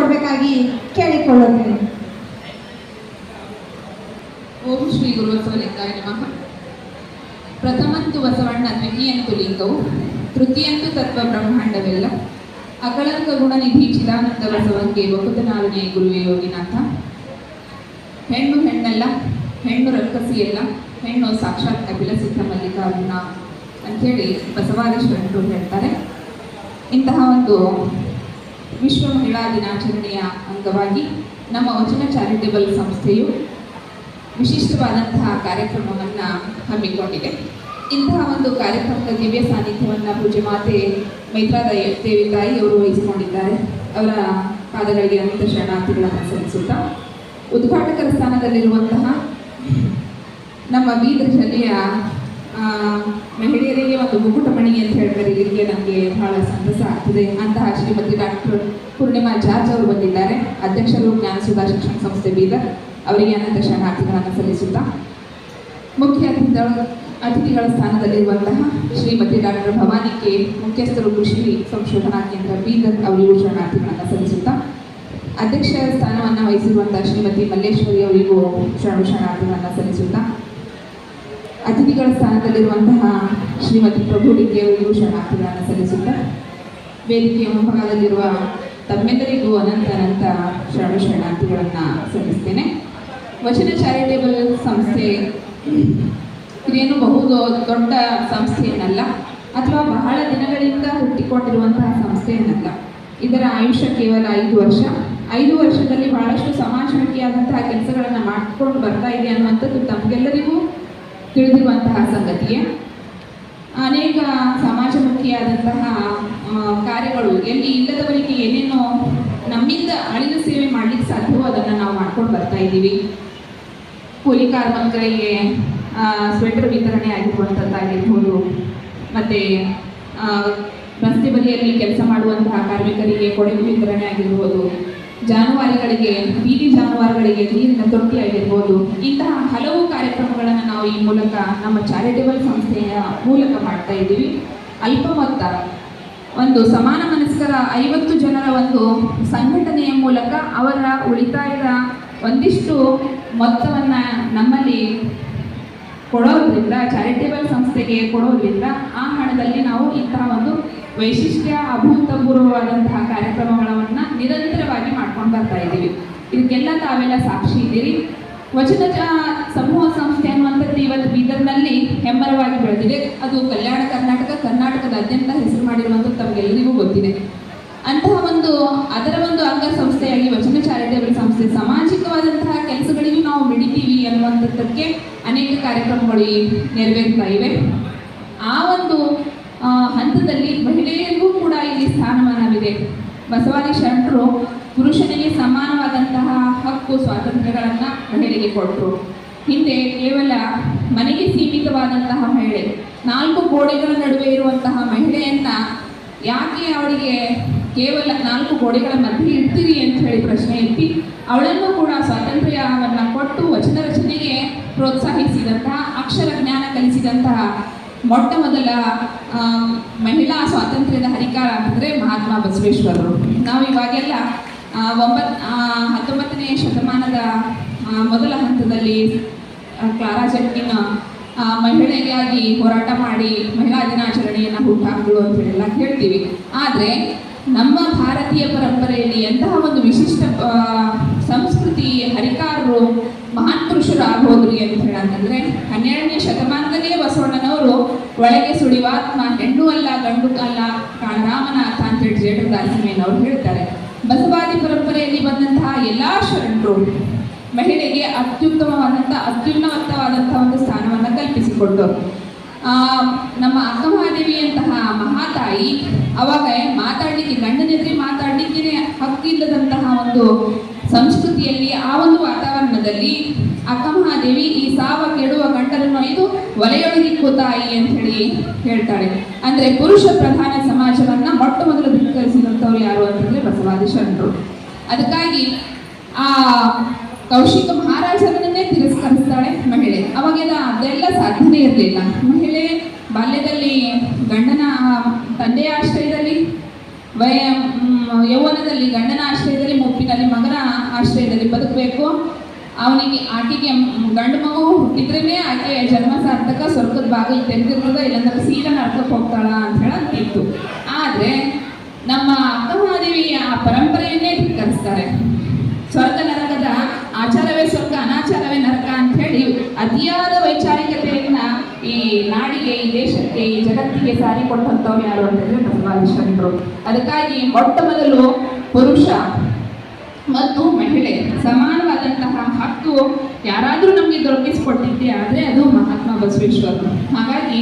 ನಡೆಸಿಕೊಡ್ಬೇಕಾಗಿ ಕೇಳಿಕೊಳ್ಳುತ್ತೇನೆ. ಓಂ ಶ್ರೀ ಗುರು ಬಸವಲಿಂಗಾಯ ನಮಃ. ಪ್ರಥಮಂತು ಬಸವಣ್ಣ ದ್ವಿತೀಯಂತು ಲಿಂಗವು, ತೃತೀಯಂತು ತತ್ವ ಬ್ರಹ್ಮಾಂಡವೆಲ್ಲ, ಅಕಳಂಕ ಗುಣನಿಧಿ ಚಿದಾನಂದ ಬಸವಂಗೆ ವಕುತನಾವಿನೇ ಗುರುವೇ ಯೋಗಿನಾಥ. ಹೆಣ್ಣು ಹೆಣ್ಣಲ್ಲ, ಹೆಣ್ಣು ರಕ್ಕಸಿಯಲ್ಲ ಹೆಣ್ಣು ಸಾಕ್ಷಾತ್ ಕಪಿಲ ಸಿದ್ಧ ಮಲ್ಲಿಕಾರ್ಜುನ ಅಂಥೇಳಿ ಬಸವಾದೀಶ್ವರರು ಹೇಳ್ತಾರೆ. ಇಂತಹ ಒಂದು ವಿಶ್ವ ಮಹಿಳಾ ದಿನಾಚರಣೆಯ ಅಂಗವಾಗಿ ನಮ್ಮ ವಚನ ಚಾರಿಟೇಬಲ್ ಸಂಸ್ಥೆಯು ವಿಶಿಷ್ಟವಾದಂತಹ ಕಾರ್ಯಕ್ರಮವನ್ನು ಹಮ್ಮಿಕೊಂಡಿದೆ. ಇಂತಹ ಒಂದು ಕಾರ್ಯಕ್ರಮದ ದಿವ್ಯ ಸಾನ್ನಿಧ್ಯವನ್ನು ಪೂಜೆ ಮಾತೆ ಮೈತ್ರಾದ ದೇವಿ ತಾಯಿ ಅವರು ವಹಿಸಿಕೊಂಡಿದ್ದಾರೆ. ಅವರ ಪಾದಗಳಿಗೆ ಅನಂತ ಶರಣಾರ್ಥಿಗಳನ್ನು ಸಲ್ಲಿಸುತ್ತಾ ಉದ್ಘಾಟಕರ ಸ್ಥಾನದಲ್ಲಿರುವಂತಹ ನಮ್ಮ ಬೀದರ್ ಜಿಲ್ಲೆಯ ಮಹಿಳೆಯರಿಗೆ ಒಂದು ಮುಕುಟಮಣಿ ಅಂತ ಹೇಳಿ ಕರೀಲಿಕ್ಕೆ ನನಗೆ ಬಹಳ ಸಂತಸ ಆಗ್ತದೆ. ಅಂತಹ ಶ್ರೀಮತಿ ಡಾಕ್ಟರ್ ಪೂರ್ಣಿಮಾ ಜಾರ್ಜ್ ಅವರು ಬಂದಿದ್ದಾರೆ. ಅಧ್ಯಕ್ಷರು ಜ್ಞಾನ ಸುಧಾ ಶಿಕ್ಷಣ ಸಂಸ್ಥೆ ಬೀದರ್. ಅವರಿಗೆ ಅನಂತ ಶರಣಾರ್ಥಿಗಳನ್ನು ಸಲ್ಲಿಸುತ್ತಾ ಮುಖ್ಯ ಅತಿಥಿಗಳ ಅತಿಥಿಗಳ ಸ್ಥಾನದಲ್ಲಿರುವಂತಹ ಶ್ರೀಮತಿ ಡಾಕ್ಟರ್ ಭವಾನಿ ಕೆ. ಮುಖ್ಯಸ್ಥರು ಕೃಷಿ ಸಂಶೋಧನಾ ಕೇಂದ್ರ ಬೀದರ್ ಅವರಿಗೂ ಶರಣಾರ್ಥಿಗಳನ್ನು ಸಲ್ಲಿಸುತ್ತಾ ಅಧ್ಯಕ್ಷ ಸ್ಥಾನವನ್ನು ವಹಿಸಿರುವಂತಹ ಶ್ರೀಮತಿ ಮಲ್ಲೇಶ್ವರಿ ಅವರಿಗೂ ಶರಣ ಶರಣಾರ್ಥಿಗಳನ್ನು ಸಲ್ಲಿಸುತ್ತಾ ಅತಿಥಿಗಳ ಸ್ಥಾನದಲ್ಲಿರುವಂತಹ ಶ್ರೀಮತಿ ಪ್ರಭು ಅವರಿಗೂ ಶರಣಾರ್ಥಿಗಳನ್ನು ಸಲ್ಲಿಸುತ್ತಾ, ವೇದಿಕೆಯ ಮುಂಭಾಗದಲ್ಲಿರುವ ತಮ್ಮೆಲ್ಲರಿಗೂ ಅನಂತ ಅನಂತ ಶರಣ ಶರಣಾರ್ಥಿಗಳನ್ನು ಸಲ್ಲಿಸ್ತೇನೆ. ವಚನ ಚಾರಿಟೇಬಲ್ ಸಂಸ್ಥೆ ಇದೇನು ಬಹು ದೊಡ್ಡ ಸಂಸ್ಥೆಯನ್ನಲ್ಲ, ಅಥವಾ ಬಹಳ ದಿನಗಳಿಂದ ಹುಟ್ಟಿಕೊಂಡಿರುವಂತಹ ಸಂಸ್ಥೆಯನ್ನಲ್ಲ. ಇದರ ಆಯುಷ್ಯ ಕೇವಲ ಐದು ವರ್ಷ. ಐದು ವರ್ಷದಲ್ಲಿ ಬಹಳಷ್ಟು ಸಮಾಜಮುಖಿಯಾದಂತಹ ಕೆಲಸಗಳನ್ನು ಮಾಡಿಕೊಂಡು ಬರ್ತಾ ಇದೆ ಅನ್ನುವಂಥದ್ದು ತಮಗೆಲ್ಲರಿಗೂ ತಿಳಿದಿರುವಂತಹ ಸಂಗತಿಯೇ. ಅನೇಕ ಸಮಾಜಮುಖಿಯಾದಂತಹ ಕಾರ್ಯಗಳು ಎಲ್ಲಿ ಇಲ್ಲದವರಿಗೆ ಏನೇನೋ ನಮ್ಮಿಂದ ಅಳಿದ ಸೇವೆ ಮಾಡಲಿಕ್ಕೆ ಸಾಧ್ಯವೋ ಅದನ್ನು ನಾವು ಮಾಡ್ಕೊಂಡು ಬರ್ತಾ ಇದ್ದೀವಿ. ಕೂಲಿ ಕಾರ್ಮಿಕರಿಗೆ ಸ್ವೆಟರ್ ವಿತರಣೆ ಆಗಿರುವಂಥದ್ದಾಗಿರ್ಬೋದು ಮತ್ತು ರಸ್ತೆ ಬದಿಯಲ್ಲಿ ಕೆಲಸ ಮಾಡುವಂತಹ ಕಾರ್ಮಿಕರಿಗೆ ಕೊಡಗು ವಿತರಣೆ ಆಗಿರ್ಬೋದು. ಜಾನುವಾರುಗಳಿಗೆ, ಬೀದಿ ಜಾನುವಾರುಗಳಿಗೆ ನೀರಿನ ತೊಟ್ಟಿ ಆಗಿರ್ಬೋದು ಇಂತಹ ಹಲವು ಕಾರ್ಯಕ್ರಮಗಳನ್ನು ನಾವು ಈ ಮೂಲಕ ನಮ್ಮ ಚಾರಿಟೇಬಲ್ ಸಂಸ್ಥೆಯ ಮೂಲಕ ಮಾಡ್ತಾ ಇದ್ದೀವಿ. ಅಲ್ಪ ಮೊತ್ತ. ಒಂದು ಸಮಾನ ಮನಸ್ಕರ ಐವತ್ತು ಜನರ ಒಂದು ಸಂಘಟನೆಯ ಮೂಲಕ ಅವರ ಉಳಿತಾಯದ ಒಂದಿಷ್ಟು ಮೊತ್ತವನ್ನು ನಮ್ಮಲ್ಲಿ ಕೊಡೋದ್ರಿಂದ, ಚಾರಿಟೇಬಲ್ ಸಂಸ್ಥೆಗೆ ಕೊಡೋದ್ರಿಂದ ಆ ಹಣದಲ್ಲಿ ನಾವು ಇಂತಹ ಒಂದು ವೈಶಿಷ್ಟ್ಯ, ಅಭೂತಪೂರ್ವವಾದಂತಹ ಕಾರ್ಯಕ್ರಮಗಳನ್ನು ನಿರಂತರವಾಗಿ ಮಾಡ್ಕೊಂಡು ಬರ್ತಾ ಇದ್ದೀವಿ. ಇದಕ್ಕೆಲ್ಲ ತಾವೆಲ್ಲ ಸಾಕ್ಷಿ ಇದ್ದೀರಿ. ವಚನ ಸಮೂಹ ಸಂಸ್ಥೆ ಅನ್ನುವಂಥದ್ದು ಇವತ್ತು ಬೀದರ್ನಲ್ಲಿ ಹೆಮ್ಮರವಾಗಿ ಬೆಳೆದಿದೆ. ಅದು ಕಲ್ಯಾಣ ಕರ್ನಾಟಕ ಕರ್ನಾಟಕದಾದ್ಯಂತ ಹೆಸರು ಮಾಡಿರುವಂಥದ್ದು ತಮಗೆಲ್ಲರಿಗೂ ಗೊತ್ತಿದೆ. ಅಂತಹ ಒಂದು, ಅದರ ಒಂದು ಅಂಗ ಸಂಸ್ಥೆಯಾಗಿ ವಚನ ಚಾರಿಟೇಬಲ್ ಸಂಸ್ಥೆ ಸಾಮಾಜಿಕವಾದಂತಹ ಕೆಲಸಗಳಿಗೂ ನಾವು ಮಿಡಿತೀವಿ ಅನ್ನುವಂಥದ್ದಕ್ಕೆ ಅನೇಕ ಕಾರ್ಯಕ್ರಮಗಳು ನೆರವೇರ್ತಾ ಇವೆ. ಆ ಒಂದು ಹಂತದಲ್ಲಿ ಮಹಿಳೆಯರಿಗೂ ಕೂಡ ಇಲ್ಲಿ ಸ್ಥಾನಮಾನವಿದೆ. ಬಸವಾದಿ ಶರಣರು ಪುರುಷನಿಗೆ ಸಮಾನವಾದಂತಹ ಹಕ್ಕು, ಸ್ವಾತಂತ್ರ್ಯಗಳನ್ನು ಮಹಿಳೆಗೆ ಕೊಟ್ಟರು ಹಿಂದೆ ಕೇವಲ ಮನೆಗೆ ಸೀಮಿತವಾದಂತಹ ಮಹಿಳೆ, ನಾಲ್ಕು ಗೋಡೆಗಳ ನಡುವೆ ಇರುವಂತಹ ಮಹಿಳೆಯನ್ನ ಯಾಕೆ ಅವಳಿಗೆ ಕೇವಲ ನಾಲ್ಕು ಗೋಡೆಗಳ ಮಧ್ಯೆ ಇಡ್ತೀರಿ ಅಂತ ಹೇಳಿ ಪ್ರಶ್ನೆ ಎತ್ತಿ ಅವಳನ್ನು ಕೂಡ ಸ್ವಾತಂತ್ರ್ಯವನ್ನು ಕೊಟ್ಟು ವಚನ ರಚನೆಗೆ ಪ್ರೋತ್ಸಾಹಿಸಿದಂತಹ, ಅಕ್ಷರ ಜ್ಞಾನ ಕಲಿಸಿದಂತಹ ಮೊಟ್ಟ ಮೊದಲ ಮಹಿಳಾ ಸ್ವಾತಂತ್ರ್ಯದ ಹರಿಕಾರ ಅಂದರೆ ಮಹಾತ್ಮ ಬಸವೇಶ್ವರರು. ನಾವು ಇವಾಗೆಲ್ಲ ಒಂಬತ್ ಹತ್ತೊಂಬತ್ತನೇ ಶತಮಾನದ ಮೊದಲ ಹಂತದಲ್ಲಿ ಕ್ಲಾರಾ ಜಟ್ಟಿನ ಮಹಿಳೆಗಾಗಿ ಹೋರಾಟ ಮಾಡಿ ಮಹಿಳಾ ದಿನಾಚರಣೆಯನ್ನು ಹುಟ್ಟಾಕಲು ಅಂತ ಹೇಳೆಲ್ಲ ಹೇಳ್ತೀವಿ ಆದರೆ, ನಮ್ಮ ಭಾರತೀಯ ಪರಂಪರೆಯಲ್ಲಿ ಎಂತಹ ಒಂದು ವಿಶಿಷ್ಟ ಸಂಸ್ಕೃತಿ, ಹರಿಕಾರರು ಮಹಾನ್ ಪುರುಷರು ಆಗೋದ್ರಿ ಅಂತ ಹೇಳಂತಂದ್ರೆ ಹನ್ನೆರಡನೇ ಶತಮಾನದಲ್ಲೇ ಬಸವಣ್ಣನವರು ಒಳಗೆ ಸುಳಿವಾತ್ಮ ಹೆಣ್ಣು ಅಲ್ಲ ಗಂಡು ಅಲ್ಲ ರಾಮನಾಥ ಅಂತ ಹೇಳಿ ಜೇಡರ ಅವ್ರು ಹೇಳ್ತಾರೆ. ಬಸವಾದಿ ಪರಂಪರೆಯಲ್ಲಿ ಬಂದಂತಹ ಎಲ್ಲಾ ಶರಣರು ಮಹಿಳೆಗೆ ಅತ್ಯುತ್ತಮವಾದಂಥ ಅತ್ಯುನ್ನತವಾದಂತಹ ಒಂದು ಸ್ಥಾನವನ್ನು ಕಲ್ಪಿಸಿಕೊಟ್ಟು ಆ, ನಮ್ಮ ಅಕ್ಕಮಹಾದೇವಿ ಅಂತಹ ಮಹಾತಾಯಿ ಅವಾಗ ಮಾತಾಡ್ಲಿಕ್ಕೆ ಗಂಡನೆದುರಿ ಮಾತಾಡ್ಲಿಕ್ಕೆ ಹಕ್ಕಿಲ್ಲದಂತಹ ಒಂದು ಸಂಸ್ಕೃತಿಯಲ್ಲಿ ಆ ಒಂದು ವಾತಾವರಣದಲ್ಲಿ ಅಕ್ಕಮಹಾದೇವಿ ಈ ಸಾವ ಕೆಡುವ ಗಂಟಲನ್ನು ಇದು ಒಲೆಯೊಳಗಿಕ್ಕು ತಾಯಿ ಅಂತ ಹೇಳಿ ಹೇಳ್ತಾಳೆ ಅಂದ್ರೆ ಪುರುಷ ಪ್ರಧಾನ ಸಮಾಜವನ್ನ ಮೊಟ್ಟ ಮೊದಲು ಧಿಕ್ಕರಿಸಿದಂಥವ್ರು ಯಾರು ಅಂತಂದ್ರೆ ಬಸವಾದಿ ಶರಣರು. ಅದಕ್ಕಾಗಿ ಆ ಕೌಶಿಕ ಮಹಾರಾಜರನ್ನೇ ತಿರಸ್ಕರಿಸ್ತಾಳೆ ಮಹಿಳೆ. ಅವಾಗೆಲ್ಲ ಅದೆಲ್ಲ ಸಾಧ್ಯನೇ ಇರಲಿಲ್ಲ. ಮಹಿಳೆ ಬಾಲ್ಯದಲ್ಲಿ ಗಂಡನ ತಂದೆಯ ಆಶ್ರಯದಲ್ಲಿ ವಯ ಯೌವನದಲ್ಲಿ ಗಂಡನ ಆಶ್ರಯದಲ್ಲಿ ಮುಪ್ಪಿನಲ್ಲಿ ಮಗನ ಆಶ್ರಯದಲ್ಲಿ ಬದುಕಬೇಕು. ಅವನಿಗೆ ಆಕೆಗೆ ಗಂಡು ಮಗು ಹುಟ್ಟಿದ್ರೇ ಆಕೆ ಜನ್ಮ ಸಾರ್ಥಕ ಸ್ವರ್ಗದ ಬಾಗಿಲು ತೆಗೆದಿರ್ತದ ಇಲ್ಲಂದ್ರೆ ಸೀದಾ ನಡ್ಕಕ್ಕೆ ಹೋಗ್ತಾಳ ಅಂತ ಹೇಳಿ ಅಂತಿತ್ತು. ಆದರೆ ನಮ್ಮ ಅಕ್ಕಮಹಾದೇವಿ ಆ ಪರಂಪರೆಯನ್ನೇ ಧಿಕ್ಕರಿಸ್ತಾರೆ. ಸ್ವರ್ಗ, ನರಕದ ಆಚಾರವೇ ಸ್ವರ್ಗ, ಅನಾಚಾರವೇ ನರಕ ಅಂತ ಹೇಳಿ ಅತಿಯಾದ ಈ ದೇಶಕ್ಕೆ ಈ ಜಗತ್ತಿಗೆ ಸಾರಿ ಕೊಟ್ಟಂತವ್ರು ಯಾರು ಅಂತಂದ್ರೆ ಬಸವಾದಿಶರಣರು ಅದಕ್ಕಾಗಿ ಮೊಟ್ಟ ಮೊದಲು ಪುರುಷ ಮತ್ತು ಮಹಿಳೆ ಸಮಾನವಾದಂತಹ ಹಕ್ಕು ಯಾರಾದರೂ ನಮಗೆ ದೊರಕಿಸಿಕೊಟ್ಟಿದ್ದೆ ಆದರೆ ಅದು ಮಹಾತ್ಮ ಬಸವೇಶ್ವರರು. ಹಾಗಾಗಿ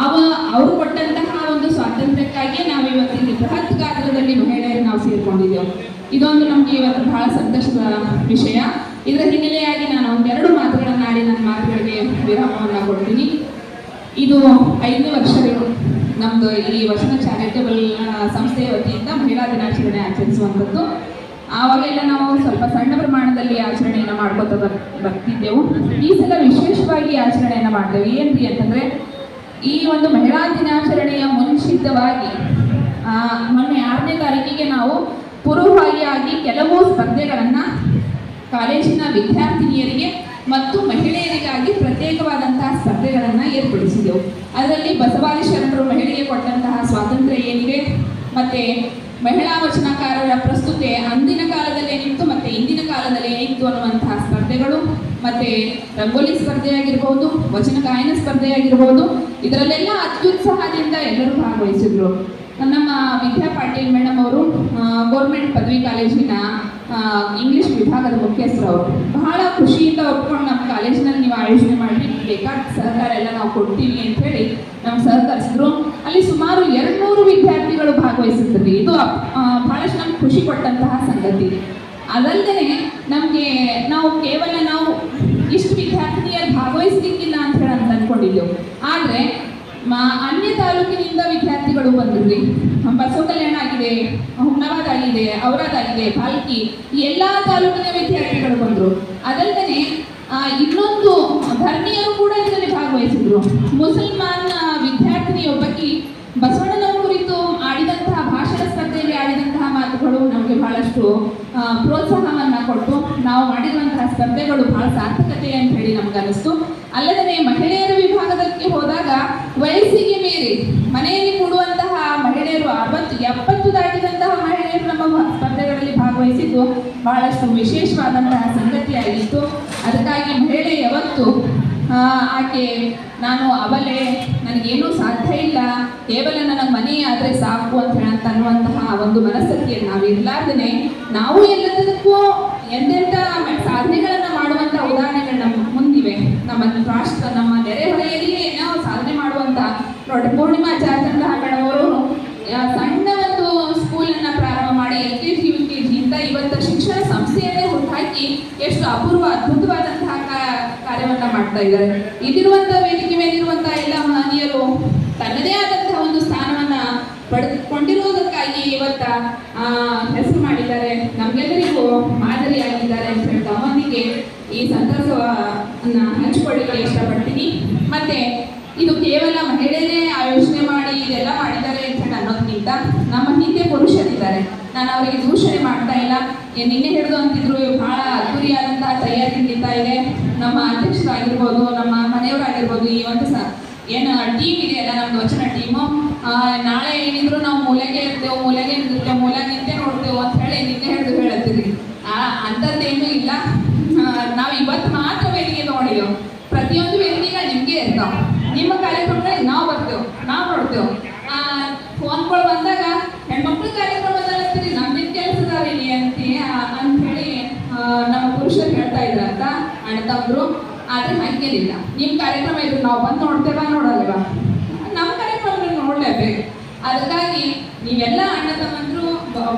ಆವ ಅವರು ಕೊಟ್ಟಂತಹ ಒಂದು ಸ್ವಾತಂತ್ರ್ಯಕ್ಕಾಗಿ ನಾವು ಇವತ್ತಿಲ್ಲಿ ಬೃಹತ್ ಗಾತ್ರದಲ್ಲಿ ಮಹಿಳೆಯರು ನಾವು ಸೇರ್ಕೊಂಡಿದ್ದೇವೆ. ಇದೊಂದು ನಮಗೆ ಇವತ್ತು ಬಹಳ ಸಂತೋಷದ ವಿಷಯ. ಇದರ ಹಿನ್ನೆಲೆಯಾಗಿ ನಾನು ಒಂದೆರಡು ಮಾತುಗಳನ್ನು ಆಡಿ ನನ್ನ ಮಾತುಗಳಿಗೆ ವಿರಾಮವನ್ನು ಕೊಡ್ತೀನಿ. ಇದು ಐದನೇ ವರ್ಷಗಳು. ನಮ್ಮದು ಈ ವಚನ ಚಾರಿಟೇಬಲ್ ಸಂಸ್ಥೆಯ ವತಿಯಿಂದ ಮಹಿಳಾ ದಿನಾಚರಣೆ ಆಚರಿಸುವಂಥದ್ದು. ಆವಾಗೆಲ್ಲ ನಾವು ಸ್ವಲ್ಪ ಸಣ್ಣ ಪ್ರಮಾಣದಲ್ಲಿ ಆಚರಣೆಯನ್ನು ಮಾಡ್ಕೋತ ಬರ್, ಬರ್ತಿದ್ದೆವು. ಈ ಸಲ ವಿಶೇಷವಾಗಿ ಆಚರಣೆಯನ್ನು ಮಾಡ್ತೇವೆ. ಏನ್ರಿ ಅಂತಂದ್ರೆ, ಈ ಒಂದು ಮಹಿಳಾ ದಿನಾಚರಣೆಯ ಮುಂಚಿತವಾಗಿ ಮೊನ್ನೆ ಆರನೇ ತಾರೀಕಿಗೆ ನಾವು ಪೂರ್ವಭಾವಿಯಾಗಿ ಕೆಲವು ಸ್ಪರ್ಧೆಗಳನ್ನು ಕಾಲೇಜಿನ ವಿದ್ಯಾರ್ಥಿನಿಯರಿಗೆ ಮತ್ತು ಮಹಿಳೆಯರಿಗಾಗಿ ಪ್ರತ್ಯೇಕವಾದಂತಹ ಸ್ಪರ್ಧೆಗಳನ್ನು ಏರ್ಪಡಿಸಿದೆವು. ಅದರಲ್ಲಿ ಬಸವಾದಿ ಶರಣರು ಮಹಿಳೆಗೆ ಕೊಟ್ಟಂತಹ ಸ್ವಾತಂತ್ರ್ಯ ಏನಿದೆ? ಮತ್ತೆ ಮಹಿಳಾ ವಚನಕಾರರ ಪ್ರಸ್ತುತೆ ಅಂದಿನ ಕಾಲದಲ್ಲಿ ಏನಿತ್ತು? ಮತ್ತೆ ಇಂದಿನ ಕಾಲದಲ್ಲಿ ಏನಿತ್ತು ಅನ್ನುವಂತಹ ಸ್ಪರ್ಧೆಗಳು? ಮತ್ತೆ ರಂಗೋಲಿ ಸ್ಪರ್ಧೆಯಾಗಿರ್ಬೋದು ವಚನ ಗಾಯನ ಸ್ಪರ್ಧೆಯಾಗಿರ್ಬೋದು, ಇದರಲ್ಲೆಲ್ಲ ಅತ್ಯುತ್ಸಾಹದಿಂದ ಎಲ್ಲರೂ ಭಾಗವಹಿಸಿದ್ರು. ನಮ್ಮ ವಿದ್ಯಾ ಪಾಟೀಲ್ ಮೇಡಮ್ ಅವರು ಗೌರ್ಮೆಂಟ್ ಪದವಿ ಕಾಲೇಜಿನ ಇಂಗ್ಲಿಷ್ ವಿಭಾಗದ ಮುಖ್ಯಸ್ಥರು ಅವರು. ಬಹಳ ಖುಷಿಯಿಂದ ಒಪ್ಕೊಂಡು ನಮ್ಮ ಕಾಲೇಜಿನಲ್ಲಿ ನೀವು ಆಯೋಜನೆ ಮಾಡಿ ಬೇಕಾದ ಸಹಕಾರ ಎಲ್ಲ ನಾವು ಕೊಡ್ತೀವಿ ಅಂತ ಹೇಳಿ ನಮ್ಗೆ ಸಹಕರಿಸಿದ್ರು ಅಲ್ಲಿ ಸುಮಾರು ಎರಡ್ನೂರು ವಿದ್ಯಾರ್ಥಿಗಳು ಭಾಗವಹಿಸಿದ್ರಿ. ಇದು ಬಹಳಷ್ಟು ನಮ್ಗೆ ಖುಷಿ ಕೊಟ್ಟಂತಹ ಸಂಗತಿ. ಅದಲ್ಲದೆ ನಮಗೆ ನಾವು ಕೇವಲ ನಾವು ಇಷ್ಟು ವಿದ್ಯಾರ್ಥಿನಿಯರು ಭಾಗವಹಿಸ್ಲಿಕ್ಕಿಲ್ಲ ಅಂತ ಹೇಳಿ ಅಂತ ಅನ್ಕೊಂಡಿದ್ದೆವು ಆದರೆ ಅನ್ಯ ತಾಲೂಕಿನಿಂದ ವಿದ್ಯಾರ್ಥಿಗಳು ಬಂದಿದ್ರಿ ಬಸವ ಕಲ್ಯಾಣ ಆಗಿದೆ. ಹುಮ್ನಾಬಾದ್ ಆಗಿದೆ ಔರಾದ್ ಎಲ್ಲಾ ಭಾಲ್ಕಿ ಈ ಎಲ್ಲ ತಾಲೂಕಿನ ವಿದ್ಯಾರ್ಥಿಗಳು ಬಂದರು. ಅದಲ್ಲದೆ ಇನ್ನೊಂದು ಧರ್ಮೀಯರು ಕೂಡ ಇದರಲ್ಲಿ ಭಾಗವಹಿಸಿದ್ರು. ಮುಸಲ್ಮಾನ್ ವಿದ್ಯಾರ್ಥಿನಿಯೊಬ್ಬಕಿ ಬಸವಣ್ಣನ ಕುರಿತು ಆಡಿದಂತಹ, ಭಾಷಣ ಸ್ಪರ್ಧೆಯಲ್ಲಿ ಆಡಿದಂತಹ ಮಾತುಗಳು ನಮಗೆ ಬಹಳಷ್ಟು ಪ್ರೋತ್ಸಾಹವನ್ನು ಕೊಟ್ಟು, ನಾವು ಮಾಡಿರುವಂತಹ ಸ್ಪರ್ಧೆಗಳು ಬಹಳ ಸಾರ್ಥಕತೆ ಅಂತ ಹೇಳಿ ನಮ್ಗೆ ಅನಿಸ್ತು ಅಲ್ಲದೆ ಮಹಿಳೆಯರ ವಿಭಾಗದಕ್ಕೆ ಹೋದಾಗ ವಯಸ್ಸಿಗೆ ಮೀರಿ ಮನೆಯಲ್ಲಿ ಕೂಡುವಂತಹ ಭಾಗವಹಿಸಿದ್ದು ಬಹಳಷ್ಟು ವಿಶೇಷವಾದಂತಹ ಸಂಗತಿಯಾಗಿತ್ತು. ಅದಕ್ಕಾಗಿ ಮಹಿಳೆ ಯಾವತ್ತು ಆಕೆ, ನಾನು ಅವಲೇ ನನಗೇನೂ ಸಾಧ್ಯ ಇಲ್ಲ. ಕೇವಲ ನನಗೆ ಮನೆ ಆದರೆ ಸಾಕು ಅಂತ ಹೇಳಂತ ಅನ್ನುವಂತಹ ಒಂದು ಮನಸ್ಥಿತಿಯನ್ನು ನಾವು ಇರಲಾರ್ದೇ ನಾವು ಎಲ್ಲದಕ್ಕೂ ಎಂತೆಂಥ ಸಾಧನೆಗಳನ್ನು ಮಾಡುವಂಥ ಉದಾಹರಣೆಗಳು ನಮ್ಮ ಮುಂದಿವೆ. ನಮ್ಮ ರಾಷ್ಟ್ರ, ನಮ್ಮ ನೆರೆಹೊರೆಯಲ್ಲಿಯೇ ನಾವು ಸಾಧನೆ ಮಾಡುವಂಥ ನೋಡಿ ಪೂರ್ಣಿಮಾಚಾರ್ಯಂದ್ರ ಕಣವರು ಸಣ್ಣ ಪ್ರಾರಂಭ ಮಾಡಿ ಎಲ್ ಕೆ ಯು ಇವತ್ತು ಶಿಕ್ಷಣ ಸಂಸ್ಥೆಯನ್ನೇ ಹುಟ್ಟುಹಾಕಿ ಎಷ್ಟು ಅಪೂರ್ವ ಅದ್ಭುತವಾದಂತಹ ಕಾರ್ಯವನ್ನ ಮಾಡ್ತಾ ಇದ್ದಾರೆ. ಇದಿರುವಂತಹ ವೇದಿಕೆ ಮೇಲಿರುವಂತಹ ಎಲ್ಲ ಮಹನೀಯರು ತನ್ನದೇ ಆದಂತಹ ಒಂದು ಸ್ಥಾನವನ್ನ ಪಡೆದುಕೊಂಡಿರುವುದಕ್ಕಾಗಿ ಇವತ್ತ ಹೆಸರು ಮಾಡಿದ್ದಾರೆ. ನಮ್ಗೆಲ್ಲರಿಗೂ ಮಾದರಿಯಾಗಿದ್ದಾರೆ ಅಂತ ಹೇಳ್ತಾ ಅವನಿಗೆ ಈ ಸಂತಸವನ್ನ ಹಂಚಿಕೊಳ್ಳಿಕ್ಕೆ ಇಷ್ಟಪಡ್ತೀನಿ. ಮತ್ತೆ ಇದು ಕೇವಲ ಮಹಿಳೆಯೇ ಯೋಚನೆ ಮಾಡಿ ಇದೆಲ್ಲ ಮಾಡಿದ್ದಾರೆ ಅಂತ ಹೇಳಿ ಅನ್ನೋದಕ್ಕಿಂತ ನಮ್ಮ ಹಿಂದೆ ಪುರುಷರಿದ್ದಾರೆ ನಾನು ಅವರಿಗೆ ದೂಷಣೆ ಮಾಡ್ತಾ ಇಲ್ಲ. ನಿನ್ನೆ ಹಿಡಿದು ಅಂತಿದ್ರು ಬಹಳ ಅದ್ದೂರಿಯಾದಂತಹ ತಯಾರಿ ನಡೀತಾ ಇದೆ. ನಮ್ಮ ಅಧ್ಯಕ್ಷರಾಗಿರ್ಬೋದು, ನಮ್ಮ ಮನೆಯವರಾಗಿರ್ಬೋದು, ಈ ಒಂದು ಸ, ಏನು ಟೀಮ್ ಇದೆಯಲ್ಲ ನಮ್ದು ವಚನ ಟೀಮು ನಾಳೆ ಏನಿದ್ರು ನಾವು ಮೂಲೆಗೆ ಇರ್ತೇವೆ, ಮೂಲೆಗೆ ನಿಂತಿರ್ತೇವೆ ಮೂಲೆಗೆ ನಿಂತೆ ನೋಡ್ತೇವೆ ಅಂತ ಹೇಳಿ ನಿನ್ನೆ ಹಿಡಿದು ಹೇಳತ್ತೀರಿ ಅಂಥದ್ದೇನೂ ಇಲ್ಲ. ನಾವು ಇವತ್ತು ಮಾತ್ರ ವೇದಿಕೆ ನೋಡಿದೆವು. ಪ್ರತಿಯೊಂದು ವೇದಿಕೆಗ ನಿಮಗೆ ಇರ್ತಾವ. ನಿಮ್ಮ ಕಾರ್ಯಕ್ರಮಗಳಿಗೆ ನಾವು ಬರ್ತೇವೆ, ನಾವು ನೋಡ್ತೇವೆ. ಫೋನ್ಗಳು ಬಂದಾಗ ಹೆಣ್ಮಕ್ಳು ಕಾರ್ಯಕ್ರಮ ಅಣ್ಣ ಆದರೆ ಹಂಗೇನಿಲ್ಲ. ನಿಮ್ಮ ಕಾರ್ಯಕ್ರಮ ಇದ್ರೆ ನಾವು ಬಂದು ನೋಡ್ತೇವಾ, ನೋಡಲ್ವಾ? ನಮ್ಮ ಕಾರ್ಯಕ್ರಮ ನೋಡ್ಲೇಬೇಕು. ಅದಕ್ಕಾಗಿ ನೀವೆಲ್ಲ ಅಣ್ಣ ತಮ್ಮಂದ್ರು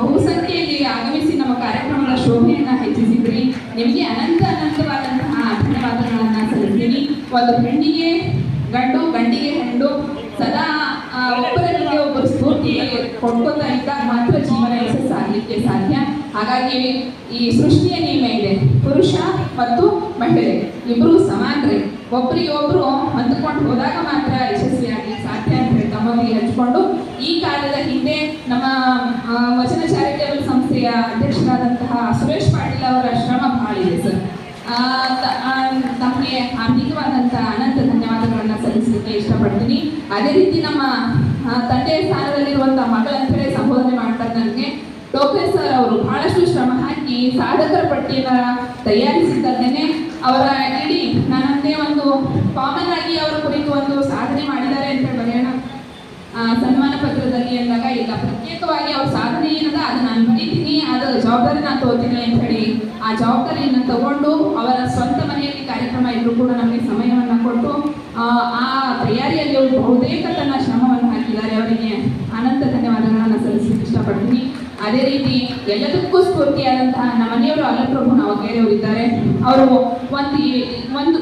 ಬಹುಸಂಖ್ಯೆಯಲ್ಲಿ ಆಗಮಿಸಿ ನಮ್ಮ ಕಾರ್ಯಕ್ರಮದ ಶೋಭೆಯನ್ನ ಹೆಚ್ಚಿಸಿದ್ರಿ. ನಿಮಗೆ ಅನಂತ ಅನಂತವಾದಂತಹ ಧನ್ಯವಾದಗಳನ್ನ ಸಲ್ಲಿಸ್ತೀನಿ. ಒಂದು ಹೆಣ್ಣಿಗೆ ಗಂಡು, ಗಂಡಿಗೆ ಹೆಣ್ಣು, ಸದಾ ಒಬ್ಬರ ಒಬ್ಬರು ಸ್ಫೂರ್ತಿ ಕೊಡ್ಕೋತಾ ಇದ್ದಾಗ ಮಾತ್ರ ಜೀವನ ಯಶಸ್ಸಾಗಲಿಕ್ಕೆ ಸಾಧ್ಯ. ಹಾಗಾಗಿ ಈ ಸೃಷ್ಟಿಯ ನಿಯಮ ಇದೆ. ಪುರುಷ ಮತ್ತು ಮಹಿಳೆ. ಇಬ್ಬರು ಸಮಾನರೇ. ಒಬ್ಬರಿಗೆ ಒಬ್ರು ಹೊಂದಿಕೊಂಡು ಹೋದಾಗ ಮಾತ್ರ ಯಶಸ್ವಿಯಾಗಿ ಸಾಧ್ಯ ಅಂತ ಹೇಳಿ ತಮ್ಮೊಂದಿಗೆ ಹಂಚಿಕೊಂಡು ಈ ಕಾಲದ ಹಿಂದೆ ನಮ್ಮ ವಚನ ಚಾರಿಟೇಬಲ್ ಸಂಸ್ಥೆಯ ಅಧ್ಯಕ್ಷರಾದಂತಹ ಸುರೇಶ್ ಪಾಟೀಲ್ ಅವರ ಶ್ರಮ ಬಹಳ ಇದೆ ಸರ್. ತಮಗೆ ಹಾರ್ದಿಕವಾದಂಥ ಅನಂತ ಧನ್ಯವಾದಗಳನ್ನು ಸಲ್ಲಿಸಲಿಕ್ಕೆ ಇಷ್ಟಪಡ್ತೀನಿ. ಅದೇ ರೀತಿ ನಮ್ಮ ತಂದೆಯ ಸ್ಥಾನದಲ್ಲಿರುವಂಥ ಮಗಳಂತೇಳಿ ಸಂಬೋಧನೆ ಮಾಡ್ತಾರೆ ನನಗೆ. ಟೋಪೆ ಸರ್ ಅವರು ಬಹಳಷ್ಟು ಶ್ರಮ ಹಾಕಿ ಸಾಧಕರ ಪಟ್ಟಿಯನ್ನು ತಯಾರಿಸಿದ್ದನ್ನೇ ಅವರ ಇಡೀ ನನ್ನೇ ಒಂದು ಕಾಮನ್ ಆಗಿ ಅವರ ಕುರಿತು ಒಂದು ಸಾಧನೆ ಮಾಡಿದ್ದಾರೆ ಅಂತ ಬರೆಯೋಣ. ಸನ್ಮಾನ ಪತ್ರದಲ್ಲಿ ಅಂದಾಗ ಇಲ್ಲ ಪ್ರತ್ಯೇಕವಾಗಿ ಅವ್ರ ಸಾಧನೆ ಏನದ? ಅದು ನಾನು ಬರೀತೀನಿ ಅದು ಜವಾಬ್ದಾರಿ ನಾನು ತೋತೀನಿ ಅಂತ ಹೇಳಿ ಆ ಜವಾಬ್ದಾರಿಯನ್ನು ತಗೊಂಡು ಅವರ ಸ್ವಂತ ಮನೆಯಲ್ಲಿ ಕಾರ್ಯಕ್ರಮ ಇದ್ರೂ ಕೂಡ ನಮಗೆ ಸಮಯವನ್ನು ಕೊಟ್ಟು ಆ, ತಯಾರಿಯಲ್ಲಿ ಅವರು ಬಹುತೇಕ ತನ್ನ ಶ್ರಮವನ್ನು ಹಾಕಿದ್ದಾರೆ. ಅವರಿಗೆ ಅನಂತ ಧನ್ಯವಾದಗಳನ್ನು ಸಲ್ಲಿಸಲಿಕ್ಕೆ ಇಷ್ಟಪಡ್ತೀನಿ. ಅದೇ ರೀತಿ ಎಲ್ಲದಕ್ಕೂ ಸ್ಫೂರ್ತಿಯಾದಂತಹ ನಮ್ಮ ಮನೆಯವರು ಅಲ್ಲಪ್ರಭು ನಾವಕೇರಿಯವರು ಇದ್ದಾರೆ ಅವರು ಒಂದು ಒಂದು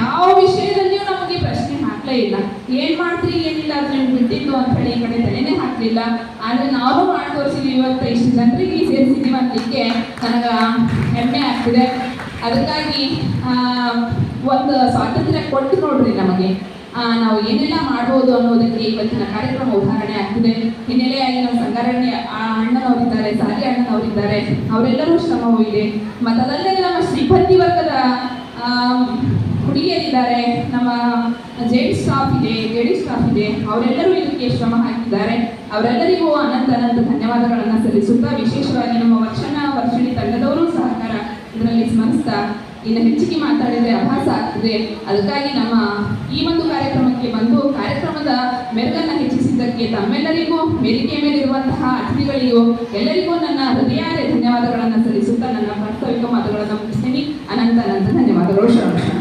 ಯಾವ ವಿಷಯದಲ್ಲಿಯೂ ನಮಗೆ ಪ್ರಶ್ನೆ ಹಾಕ್ಲೇ ಇಲ್ಲ. ಏನ್ ಮಾಡ್ತೀರಿ, ಏನಿಲ್ಲ ಅದು ನಿಮ್ಗೆ ಬಿಟ್ಟಿದ್ದು ಅಂತ ಹೇಳಿ ಈ ಕಡೆ ತಲೆನೇ ಹಾಕ್ಲಿಲ್ಲ. ಆದ್ರೆ ನಾವು ಮಾಡಿ ತೋರಿಸಿದ್ವಿ ಇವತ್ತು ಇಷ್ಟು ಜನರಿಗೆ ಸೇರಿಸಿದೀವಿ ಅಂತಲಿಕ್ಕೆ ನನಗ ಹೆಮ್ಮೆ ಆಗ್ತಿದೆ. ಅದಕ್ಕಾಗಿ ಒಂದು ಸ್ವಾತಂತ್ರ್ಯ ಕೊಟ್ಟು ನೋಡ್ರಿ ನಮಗೆ. ನಾವು ಏನೆಲ್ಲ ಮಾಡ್ಬೋದು ಅನ್ನೋದಕ್ಕೆ ಇವತ್ತಿನ ಕಾರ್ಯಕ್ರಮ ಉದಾಹರಣೆ ಆಗ್ತಿದೆ ಹಿನ್ನೆಲೆಯಾಗಿ ನಮ್ಮ ಸಂಗಾರಣಿ ಅಣ್ಣನವರಿದ್ದಾರೆ, ಸಾಲಿ ಅಣ್ಣನವರಿದ್ದಾರೆ. ಅವರೆಲ್ಲರೂ ಶ್ರಮವೂ ಇದೆ. ಮತ್ತದಲ್ಲದೆ ನಮ್ಮ ಸಿಬ್ಬಂದಿ ವರ್ಗದ ಹುಡುಗಿಯರಿದ್ದಾರೆ. ನಮ್ಮ ಜೇಡಿ ಸ್ಟಾಫ್ ಇದೆ ಜೇಡಿ ಸ್ಟಾಫ್ ಇದೆ. ಅವರೆಲ್ಲರೂ ಇದಕ್ಕೆ ಶ್ರಮ ಹಾಕಿದ್ದಾರೆ. ಅವರೆಲ್ಲರಿಗೂ ಅನಂತ ಅನಂತ ಧನ್ಯವಾದಗಳನ್ನು ಸಲ್ಲಿಸುತ್ತಾ, ವಿಶೇಷವಾಗಿ ನಮ್ಮ ವರ್ಷಣ ವರ್ಷಣಿ ತಂಡದವರು ಸಹಕಾರ ಇದರಲ್ಲಿ ಸ್ಮರಿಸ್ತಾ ಇನ್ನು ಹೆಚ್ಚಿಗೆ ಮಾತಾಡಿದರೆ ಅಭ್ಯಾಸ ಆಗ್ತದೆ. ಅದಕ್ಕಾಗಿ ನಮ್ಮ ಈ ಒಂದು ಕಾರ್ಯಕ್ರಮಕ್ಕೆ ಬಂದು ಕಾರ್ಯಕ್ರಮದ ಮೆರುಗನ್ನು ಹೆಚ್ಚಿಸಿದ್ದಕ್ಕೆ ತಮ್ಮೆಲ್ಲರಿಗೂ ವೇದಿಕೆ ಮೇಲಿರುವಂತಹ ಅತಿಥಿಗಳಿಗೂ, ಎಲ್ಲರಿಗೂ ನನ್ನ ಹೃದಯಾರೆ ಧನ್ಯವಾದಗಳನ್ನು ಸಲ್ಲಿಸುತ್ತಾ ನನ್ನ ಪ್ರಾಸ್ತಾವಿಕ ಮಾತುಗಳನ್ನು ಮುಗಿಸ್ತೀನಿ. ಅನಂತ ಅನಂತ ಧನ್ಯವಾದಗಳು. ಶರಣ.